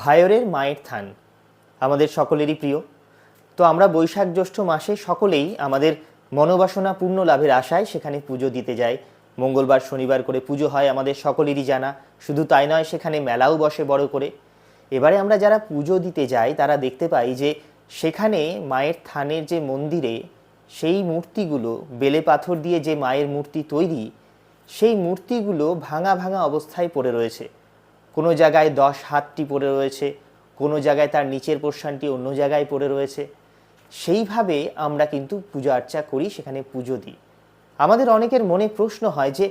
ভায়রের মায়ের থান, আমাদের সকলেরই প্রিয়। তো আমরা বৈশাখ জ্যৈষ্ঠ মাসে সকলেই আমাদের মনোবাসনা পূর্ণ লাভের আশায় সেখানে পুজো দিতে যাই। মঙ্গলবার, শনিবার করে পুজো হয় আমাদের সকলেরই জানা। শুধু তাই নয়, সেখানে মেলাও বসে বড় করে। এবারে আমরা যারা পুজো দিতে যাই, তারা দেখতে পাই যে সেখানে মায়ের থানের যে মন্দিরে সেই মূর্তিগুলো, বেলে পাথর দিয়ে যে মায়ের মূর্তি তৈরি, সেই মূর্তিগুলো ভাঙা ভাঙা অবস্থায় পড়ে রয়েছে। কোনো জায়গায় দশ হাতটি পড়ে রয়েছে, কোনো জায়গায় তার নিচের পোর্শনটি অন্য জায়গায় পড়ে রয়েছে। সেইভাবে আমরা কিন্তু পূজা আর্চা করি, সেখানে পুজো দিই। আমাদের অনেকের মনে প্রশ্ন হয় যে,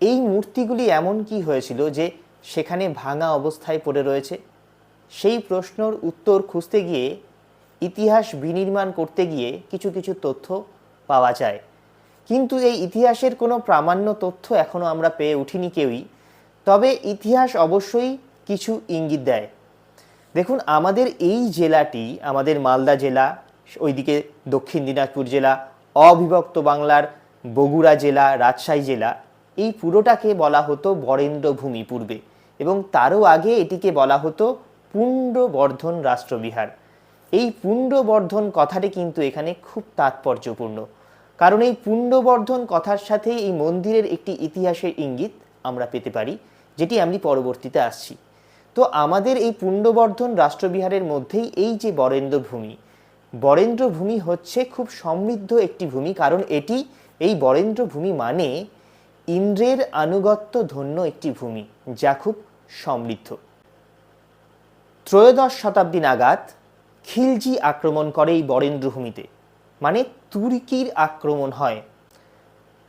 এই মূর্তিগুলি এমন কি হয়েছিল যে সেখানে ভাঙা অবস্থায় পড়ে রয়েছে? সেই প্রশ্নর উত্তর খুঁজতে গিয়ে ইতিহাস বিনির্মাণ করতে গিয়ে কিছু কিছু তথ্য পাওয়া যায়। কিন্তু এই ইতিহাসের কোনো প্রামাণ্য তথ্য এখনও আমরা পেয়ে উঠিনি কেউই। তবে ইতিহাস অবশ্যই কিছু ইঙ্গিত দেয়। দেখুন, আমাদের এই জেলাটি, আমাদের মালদা জেলা, ওইদিকে দক্ষিণ দিনাজপুর জেলা, অবিভক্ত বাংলার বগুড়া জেলা, রাজশাহী জেলা, এই পুরোটাকে বলা হতো বরেন্দ্রভূমি পূর্বে এবং তারও আগে এটিকে বলা হতো পুণ্ডবর্ধন রাষ্ট্রবিহার। এই পুণ্ডবর্ধন কথাটি কিন্তু এখানে খুব তাৎপর্যপূর্ণ। কারণ এই পুণ্ডবর্ধন কথার সাথে এই মন্দিরের একটি ইতিহাসের ইঙ্গিত আমরা পেতে পারি, যেটি আমি পরবর্তীতে আসছি। তো আমাদের এই পুণ্ডবর্ধন রাষ্ট্রবিহারের মধ্যেই এই যে বরেন্দ্রভূমি বরেন্দ্রভূমি হচ্ছে খুব সমৃদ্ধ একটি ভূমি, কারণ এটি এই বরেন্দ্রভূমি মানে ইন্দ্রের আনুগত্য ধন্য একটি ভূমি, যা খুব সমৃদ্ধ। ত্রয়োদশ শতাব্দী নাগাদ খিলজি আক্রমণ করে এই বরেন্দ্রভূমিতে মানে তুর্কির আক্রমণ হয়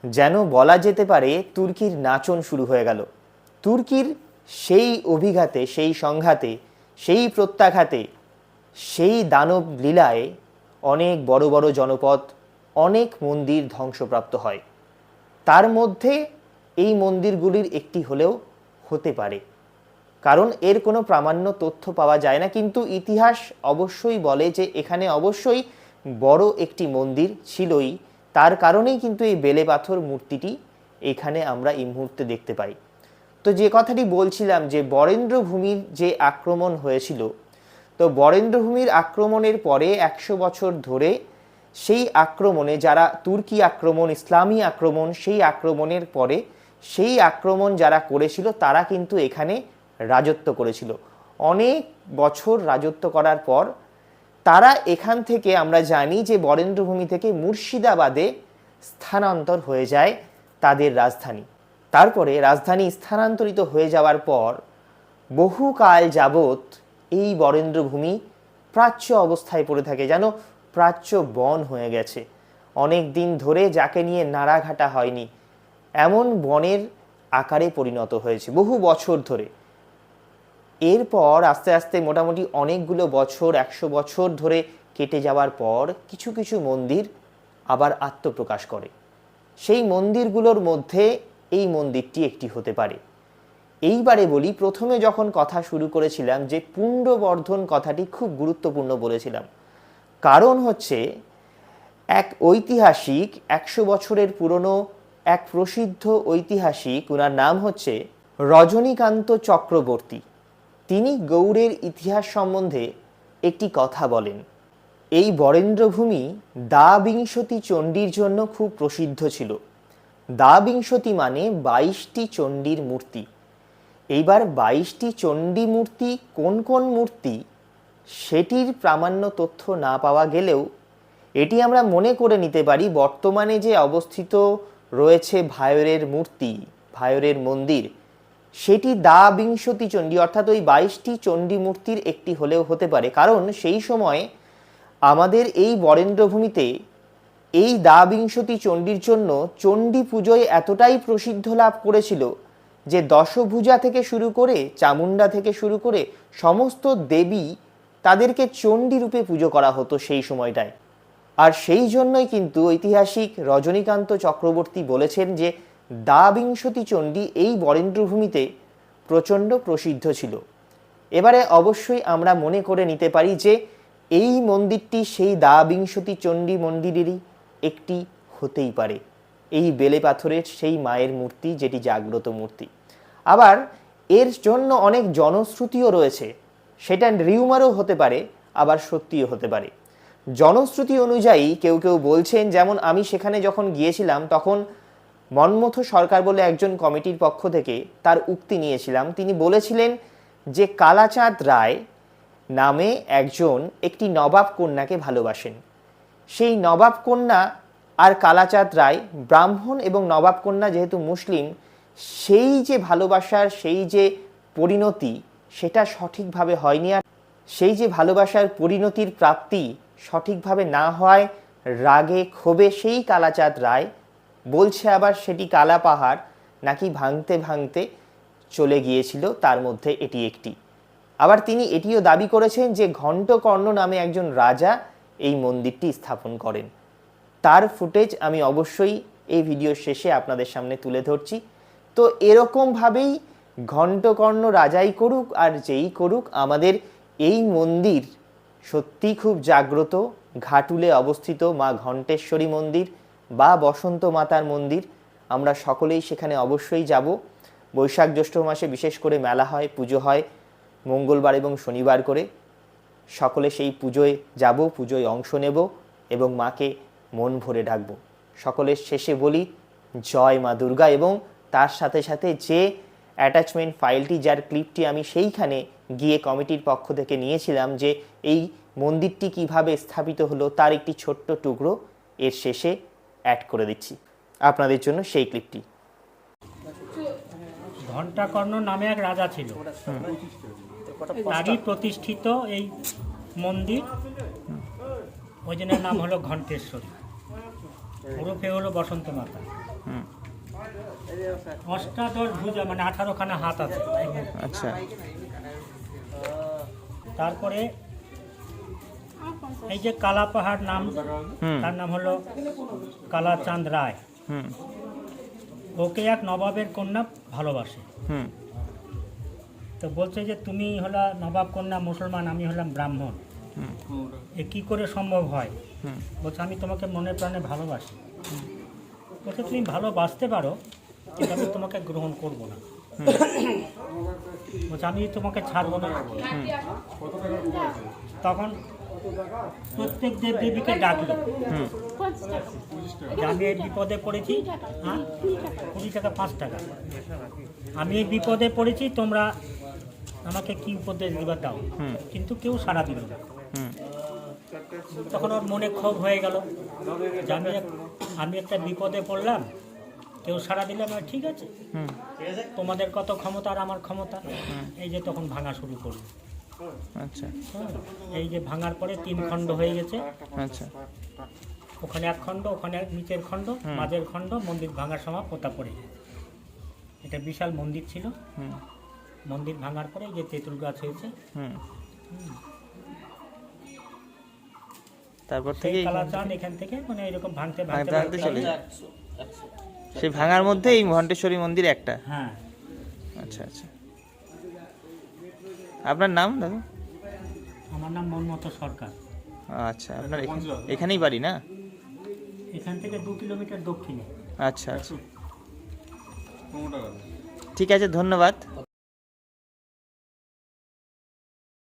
যেন বলা যেতে পারে তুর্কির নাচন শুরু হয়ে গেল। তুর্কির সেই অভিঘাতে, সেই সংঘাতে, সেই প্রত্যাঘাতে, সেই দানব লীলায় অনেক বড় বড় জনপদ, অনেক মন্দির ধ্বংসপ্রাপ্ত হয়। তার মধ্যে এই মন্দিরগুলির একটি হলেও হতে পারে। কারণ এর কোনো প্রামাণ্য তথ্য পাওয়া যায় না, কিন্তু ইতিহাস অবশ্যই বলে যে এখানে অবশ্যই বড় একটি মন্দির ছিলই তার কারণেই কিন্তু এই বেলে পাথর মূর্তিটি এখানে আমরা এই মুহূর্তে দেখতে পাই। তো যে কথাটি বলছিলাম যে বরেন্দ্রভূমির যে আক্রমণ হয়েছিল, তো বরেন্দ্রভূমির আক্রমণের পরে একশো বছর ধরে সেই আক্রমণে যারা তুর্কি আক্রমণ, ইসলামী আক্রমণ, সেই আক্রমণের পরে সেই আক্রমণ যারা করেছিল তারা কিন্তু এখানে রাজত্ব করেছিল। অনেক বছর রাজত্ব করার পর তারা এখান থেকে আমরা জানি যে বরেন্দ্রভূমি থেকে মুর্শিদাবাদে স্থানান্তর হয়ে যায় তাদের রাজধানী। তারপরে রাজধানী স্থানান্তরিত হয়ে যাওয়ার পর বহুকাল যাবৎ এই বরেন্দ্রভূমি প্রাচ্য অবস্থায় পড়ে থাকে, যেন প্রাচ্য বন হয়ে গেছে। অনেক দিন ধরে যাকে নিয়ে নাড়াঘাটা হয়নি, এমন বনের আকারে পরিণত হয়েছে বহু বছর ধরে। এরপর আস্তে আস্তে মোটামুটি অনেকগুলো বছর, একশো বছর ধরে কেটে যাওয়ার পর কিছু কিছু মন্দির আবার আত্মপ্রকাশ করে। সেই মন্দিরগুলোর মধ্যে এই মন্দিরটি একটি হতে পারে। এইবারে বলি, প্রথমে যখন কথা শুরু করেছিলাম যে পুণ্ডবর্ধন কথাটি খুব গুরুত্বপূর্ণ বলেছিলাম। কারণ হচ্ছে, এক ঐতিহাসিক, একশো বছরের পুরনো এক প্রসিদ্ধ ঐতিহাসিক ওনার নাম হচ্ছে রজনীকান্ত চক্রবর্তী। তিনি গৌড়ের ইতিহাস সম্বন্ধে একটি কথা বলেন। এই বরেন্দ্রভূমি দা বিংশতি চণ্ডীর জন্য খুব প্রসিদ্ধ ছিল। দা বিংশতি মানে বাইশটি চণ্ডীর মূর্তি। এইবার বাইশটি চণ্ডী মূর্তি কোন কোন মূর্তি সেটির প্রামাণ্য তথ্য না পাওয়া গেলেও এটি আমরা মনে করে নিতে পারি বর্তমানে যে অবস্থিত রয়েছে ভায়রের মূর্তি, ভায়রের মন্দির। সেটি দা বিংশতি চণ্ডী, অর্থাৎ ওই বাইশটি চণ্ডী মূর্তির একটি হলেও হতে পারে। কারণ সেই সময় আমাদের এই বরেন্দ্রভূমিতে এই দা বিংশতি চণ্ডীর জন্য চণ্ডী পুজোয় এতটাই প্রসিদ্ধ লাভ করেছিল যে দশভুজা থেকে শুরু করে চামুন্ডা থেকে শুরু করে সমস্ত দেবী তাদেরকে চণ্ডী রূপে পুজো করা হতো সেই সময়টায়। আর সেই জন্যই কিন্তু ঐতিহাসিক রজনীকান্ত চক্রবর্তী বলেছেন যে দা বিংশতি চণ্ডী এই বরেন্দ্রভূমিতে প্রচণ্ড প্রসিদ্ধ ছিল। এবারে অবশ্যই আমরা মনে করে নিতে পারি যে এই মন্দিরটি সেই দা বিংশতি চণ্ডী মন্দিরেরই একটি হতেই পারে। এই বেলে পাথরের সেই মায়ের মূর্তি যেটি জাগ্রত মূর্তি। আবার এর জন্য অনেক জনশ্রুতিও রয়েছে। সেটা রিউমারও হতে পারে, আবার সত্যিও হতে পারে। জনশ্রুতি অনুযায়ী কেউ কেউ বলছেন, যেমন আমি সেখানে যখন গিয়েছিলাম, তখন মনমথ সরকার বলে একজন কমিটির পক্ষ থেকে তার উক্তি নিয়েছিলাম। তিনি বলেছিলেন যে কালাচাঁদ রায় নামে একজন একটি নবাব কন্যাকে ভালোবাসেন। সেই নবাব কন্যা আর কালাচাঁদ রায় ব্রাহ্মণ এবং নবাব কন্যা যেহেতু মুসলিম, সেই যে ভালোবাসার, সেই যে পরিণতি সেটা সঠিকভাবে হয়নি আর সেই যে ভালোবাসার পরিণতির প্রাপ্তি সঠিকভাবে না হয়, রাগে ক্ষোভে সেই কালাচাঁদ রায় বলছে আবার সেটি কালা পাহাড়, নাকি ভাঙতে ভাঙতে চলে গিয়েছিল তার মধ্যে এটি একটি। আবার তিনি এটিও দাবি করেছেন যে ঘণ্টকর্ণ নামে একজন রাজা এই মন্দিরটি স্থাপন করেন। তার ফুটেজ আমি অবশ্যই এই ভিডিওর শেষে আপনাদের সামনে তুলে ধরছি। তো এরকমভাবেই ঘণ্টকর্ণ রাজাই করুক আর যেই করুক, আমাদের এই মন্দির সত্যি খুব জাগ্রত, ঘাটুলে অবস্থিত মা ঘণ্টেশ্বরী মন্দির। বা বসন্ত মাতার মন্দির, আমরা সকলেই সেখানে অবশ্যই যাব। বৈশাখ জ্যৈষ্ঠ মাসে বিশেষ করে মেলা হয়, পুজো হয়, মঙ্গলবার এবং শনিবার করে। সকলে সেই পুজোয় যাব, পুজোয় অংশ নেব এবং মাকে মন ভরে ডাকবো। সকলের শেষে বলি, জয় মা দুর্গা এবং তার সাথে সাথে যে অ্যাটাচমেন্ট ফাইলটি যার ক্লিপটি আমি সেইখানে গিয়ে কমিটির পক্ষ থেকে নিয়েছিলাম যে এই মন্দিরটি কীভাবে স্থাপিত হলো, তার একটি ছোট্ট টুকরো। এর শেষে অ্যাড করে দিচ্ছি। আপনাদের জন্য সেই ক্লিপটি ঘণ্টাকর্ণ নামে এক রাজা ছিল। তারই প্রতিষ্ঠিত এই মন্দির ওই জনের নাম হলো ঘণ্টেশ্বরী। ওরফে হলো বসন্ত মাতা। অষ্টাদশ ভুজা মানে আঠারোখানা হাত আছে। আচ্ছা। তারপরে এই যে কালা পাহাড় নাম তার নাম হলো কালাচাঁদ রায়। ওকে এক নবাবের কন্যা ভালোবাসে। হুম। তো বলছে যে তুমি হলা নবাব কন্যা মুসলমান আমি হলাম ব্রাহ্মণ। এ কি করে সম্ভব হয়? বলছে আমি তোমাকে মনে প্রাণে ভালোবাসি। বলছে তুমি ভালোবাসতে পারো কিন্তু আমি তোমাকে গ্রহণ করব না। বলছে আমি তোমাকে ছাড়বো না। তখন প্রত্যেক দেব দেবীকে ডাকলো। আমি এই বিপদে পড়েছি হ্যাঁ? কুড়ি টাকা পাঁচ টাকা। আমি এই বিপদে পড়েছি তোমরা আমাকে কি উপদেশ দিবার দাও। কিন্তু কেউ সাড়া দিল না। হুম। তখন ওর মনে ক্ষোভ হয়ে গেল যে আমি আমি একটা বিপদে পড়লাম কেউ সাড়া দিলে আমি ঠিক আছে। তোমাদের কত ক্ষমতা আর আমার ক্ষমতা? এই যে তখন ভাঙা শুরু করল। আচ্ছা। হ্যাঁ, এই যে ভাঙার পরে তিন খণ্ড হয়ে গেছে। আচ্ছা। ওখানে এক খণ্ড ওখানে এক নিচের খণ্ড মাঝের খণ্ড মন্দির ভাঙার সময় পোতা পড়ে যায়। এটা বিশাল মন্দির ছিল। হুম। মন্দির ভাঙার পরে যে তেঁতুল গাছ হয়েছে। হুম। তারপর সেই থেকে কালাচাঁদ এখান থেকে মানে এরকম ভাঙতে ভাঙতে ভাঙতে চলে যায়। সেই ভাঙার মধ্যে এই ঘণ্টেশ্বরী মন্দির একটা? হ্যাঁ। আচ্ছা আচ্ছা। আপনার নাম দাদা? আমার নাম মনমত সরকার। আচ্ছা আপনার এখানে- এখানেই বাড়ি না? এখান থেকে দু কিলোমিটার দক্ষিণে। আচ্ছা আচ্ছা। ঠিক আছে ধন্যবাদ।